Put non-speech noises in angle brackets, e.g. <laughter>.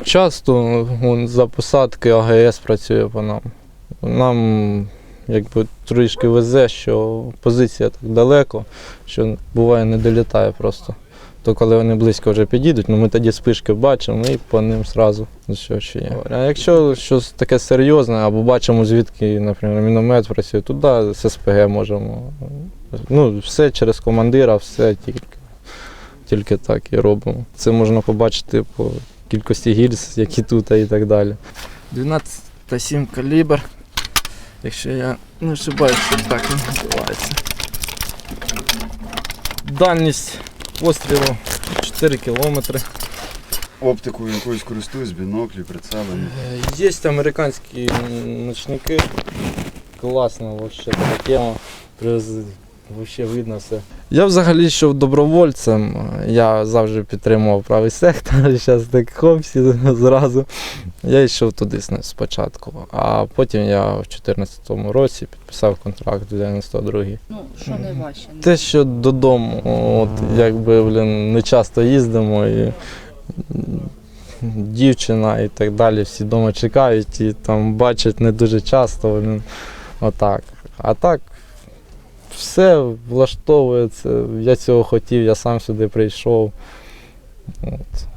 Часто вон, за посадки АГС працює по нам. Нам якби трішки везе, що позиція так далеко, що буває не долітає просто. То коли вони близько вже підійдуть, ну ми тоді спишки бачимо і по ним одразу що ще є. А якщо щось таке серйозне, або бачимо звідки, наприклад, міномет працює, туди з СПГ можемо. Ну, все через командира, все тільки, тільки так і робимо. Це можна побачити по кількості гільз, які тут і так далі. 12,7 калібр. Якщо я не ошибаюсь, так він називається. Дальність пострілу 4 кілометри. Оптикою якоюсь користуюсь, біноклі, прицели. Є американські ночники. Класна вообще така тема. Вообще видно все. Я взагалі йшов добровольцем. Я завжди підтримував правий сектор. <laughs> Зараз так хопсі <laughs> зразу. Я йшов туди спочатку. А потім я в 2014 році підписав контракт в 92-й. Ну, що найважче? Те, що додому, от якби блін, не часто їздимо і дівчина і так далі, всі вдома чекають і там бачать не дуже часто. Блін, отак. А так все влаштовується. Я цього хотів, я сам сюди прийшов. От.